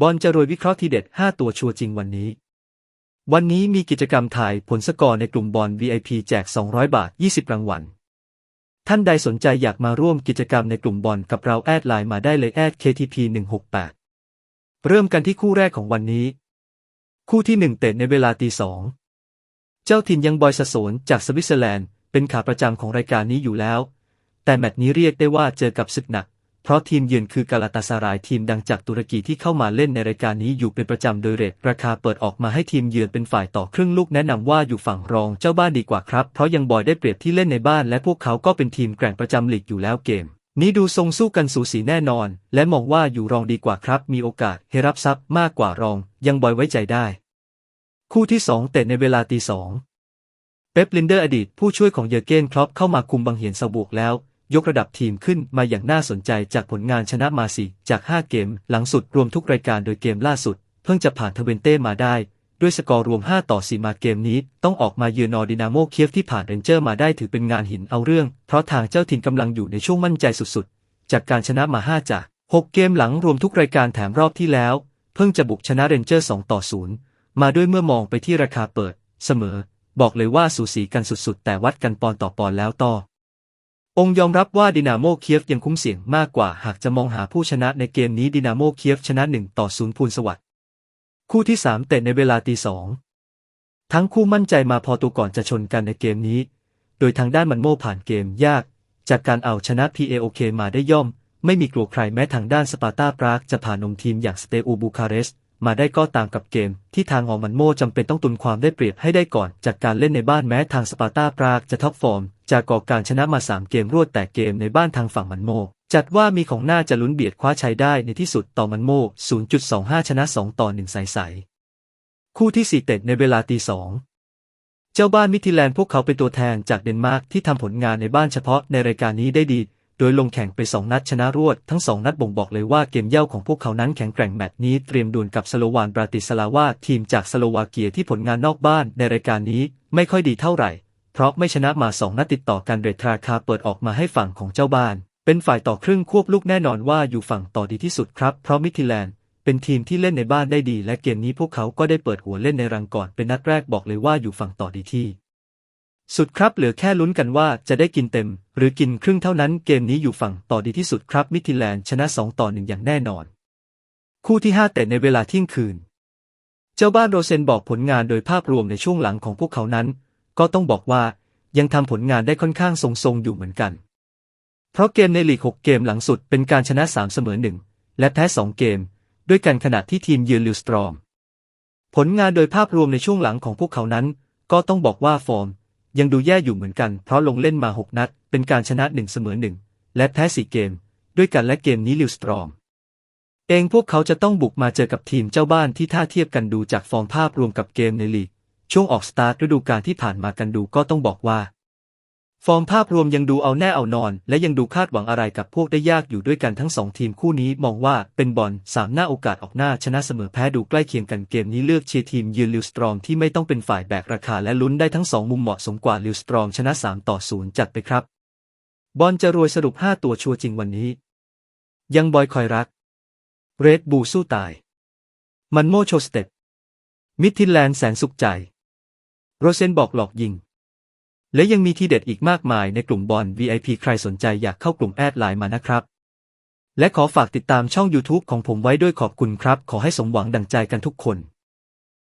บอลจะรวยวิเคราะห์ทีเด็ด 5 ตัวชัวร์จริงวันนี้ วันนี้มีกิจกรรมถ่ายผลสกอร์ในกลุ่มบอล VIP แจก 200 บาท 20 รางวัล ท่านใดสนใจอยากมาร่วมกิจกรรมในกลุ่มบอลกับเราแอดไลน์มาได้เลยแอด KTP 168เริ่มกันที่คู่แรกของวันนี้ คู่ที่ 1 เตะในเวลาตีสอง เจ้าถิ่นยังบอยสะโสนจากสวิตเซอร์แลนด์ เป็นขาประจำของรายการนี้อยู่แล้ว แต่แมตช์นี้เรียกได้ว่าเจอกับศึกหนัก เพราะทีมเยือนคือกาลาตาสารายทีมดังจากตุรกีที่เข้ามาเล่นในรายการนี้อยู่เป็นประจำโดยเรทราคาเปิดออกมาให้ทีมเยือนเป็นฝ่ายต่อครึ่งลูกแนะนำว่าอยู่ฝั่งรองเจ้าบ้านดีกว่าครับ เพราะยังบอยได้เปรียบที่เล่นในบ้านและพวกเขาก็เป็นทีมแกร่งประจำลีกอยู่แล้วเกมนี้ดูทรงสู้กันสูสีแน่นอน และมองว่าอยู่รองดีกว่าครับ มีโอกาสให้รับทรัพย์มากกว่ารอง ยังบอยไว้ใจได้ คู่ที่สองเตะในเวลาตีสองเป๊ปลินเดอร์อดีตผู้ช่วยของเยอร์เกนครอปเข้ามาคุมบังเหียนสบวกแล้ว ยกระดับทีมขึ้นมาอย่างน่าสนใจจากผลงานชนะมาสีจาก 5 เกม หลังสุดรวมทุกรายการโดยเกมล่าสุด เพิ่งจะผ่านเทเวนเต้มาได้ ด้วยสกอร์รวม 5 ต่อ 4 มาเกมนี้ ต้องออกมาเยือนนอร์ดินาโมเคียฟที่ผ่านเรนเจอร์มาได้ถือเป็นงานหินเอาเรื่อง เพราะทางเจ้าถิ่นกำลังอยู่ในช่วงมั่นใจสุดๆ จากการชนะมา 5 จาก 6 เกมหลังรวมทุกรายการแถมรอบที่แล้ว เพิ่งจะบุกชนะเรนเจอร์2ต่อ0มาด้วยเมื่อมองไปที่ราคาเปิด เสมอ บอกเลยว่าสูสีกันสุดๆ แต่วัดกันปอนต่อปอนแล้วต่อ องค์ยอมรับว่าดินาโมเคียฟยังคุ้มเสี่ยงมากกว่าหากจะมองหาผู้ชนะในเกมนี้ดินาโมเคียฟชนะ1ต่อ0พูนสวัสด์คู่ที่ 3 เตะในเวลาตีสองทั้งคู่มั่นใจมาพอตัวก่อนจะชนกันในเกมนี้ โดยทางด้านมันโมผ่านเกมยาก จากการเอาชนะ PAOK มาได้ย่อม ไม่มีกลัวใครแม้ทางด้านสปาร์ตาปรากจะผ่านนมทีมอย่างสเตอูบูคาเรสมาได้ก็ตามกับเกม ที่ทางของมันโมจำเป็นต้องตุนความได้เปรียบให้ได้ก่อน จากการเล่นในบ้านแม้ทางสปาร์ตาปรากจะท็อปฟอร์ม จากก่อการชนะมา 3 เกมรวดแต่เกมในบ้านทางฝั่งมันโม จัดว่ามีของหน้าจะลุ้นเบียดคว้าชัยได้ในที่สุดต่อมันโม 0.25 ชนะ 2 ต่อ 1 ใสๆ คู่ที่ 4 เตะในเวลาตีสองเจ้าบ้านมิทิแลนด์พวกเขาเป็นตัวแทนจากเดนมาร์กที่ทำผลงานในบ้านเฉพาะในรายการนี้ได้ดี โดยลงแข่งไป 2 นัดชนะรวด ทั้ง 2 นัดบ่งบอกเลยว่าเกมเย่าของพวกเขานั้นแข็งแกร่งแมตช์นี้เตรียมดวลกับสโลวานบราติสลาวาทีมจากสโลวาเกียที่ผลงานนอกบ้านในรายการนี้ไม่ค่อยดีเท่าไหร่ เพราะไม่ชนะมา2นัดติดต่อกันเรทราคาเปิดออกมาให้ฝั่งของเจ้าบ้าน เป็นฝ่ายต่อครึ่งควบลูกแน่นอนว่าอยู่ฝั่งต่อดีที่สุดครับ เพราะมิทิแลนด์เป็นทีมที่เล่นในบ้านได้ดี และเกมนี้พวกเขาก็ได้เปิดหัวเล่นในรังก่อนเป็นนัดแรกบอกเลยว่าอยู่ฝั่งต่อดีที่ สุดครับเหลือแค่ลุ้นกันว่าจะได้กินเต็ม หรือกินครึ่งเท่านั้นเกมนี้อยู่ฝั่งต่อดีที่สุดครับมิทิแลนด์ชนะ 2 ต่อ1อย่างแน่นอน คู่ที่ 5 แต่ในเวลาเที่ยงคืน เจ้าบ้านโรเซนบอกผลงานโดยภาพรวมในช่วงหลังของพวกเขานั้น ก็ต้องบอกว่ายังทำผลงานได้ค่อนข้างทรงๆอยู่เหมือนกัน เพราะเกมในลีก 6 เกมหลังสุดเป็นการชนะ 3 เสมอ 1 และแพ้ 2 เกม ด้วยกันขณะที่ทีมเยือนลิวสตรอม ผลงานโดยภาพรวมในช่วงหลังของพวกเขานั้น ก็ต้องบอกว่าฟอร์ม ยังดูแย่อยู่เหมือนกัน เพราะลงเล่นมา 6 นัด เป็นการชนะ 1 เสมอ 1 และแพ้ 4 เกม ด้วยกันและเกมนี้ลิวสตรอม เองพวกเขาจะต้องบุกมาเจอกับทีมเจ้าบ้านที่ท่าเทียบกันดูจากฟอร์มภาพรวมกับเกมในลีก ช่วงออกสตาร์ทฤดูกาลที่ผ่านมากันดูก็ต้องบอกว่า ฟอร์มภาพรวมยังดูเอาแน่เอานอน และยังดูคาดหวังอะไรกับพวกได้ยากอยู่ด้วยกันทั้งสองทีมคู่นี้มองว่าเป็นบอลสามหน้าโอกาสออกหน้าชนะเสมอแพ้ดูใกล้เคียงกันเกมนี้เลือกเชียร์ทีมยืนลิวสตรอมที่ไม่ต้องเป็นฝ่ายแบกราคาและลุ้นได้ทั้งสองมุมเหมาะสมกว่าลิวสตรอมชนะ3ต่อ0จัดไปครับ บอลจะรวยสรุป 5 ตัวชัวร์จริงวันนี้ ยังบอยคอยรักเรดบูสู้ตาย มันโมโชสเต็ปมิดทินแลนด์แสนสุขใจ โรเซนบอกหลอกยิง และยังมีทีเด็ดอีกมากมายในกลุ่มบอล VIP ใครสนใจอยากเข้ากลุ่มแอดไลน์มานะครับ และขอฝากติดตามช่อง YouTube ของผมไว้ด้วยขอบคุณครับ ขอให้สมหวังดังใจกันทุกคน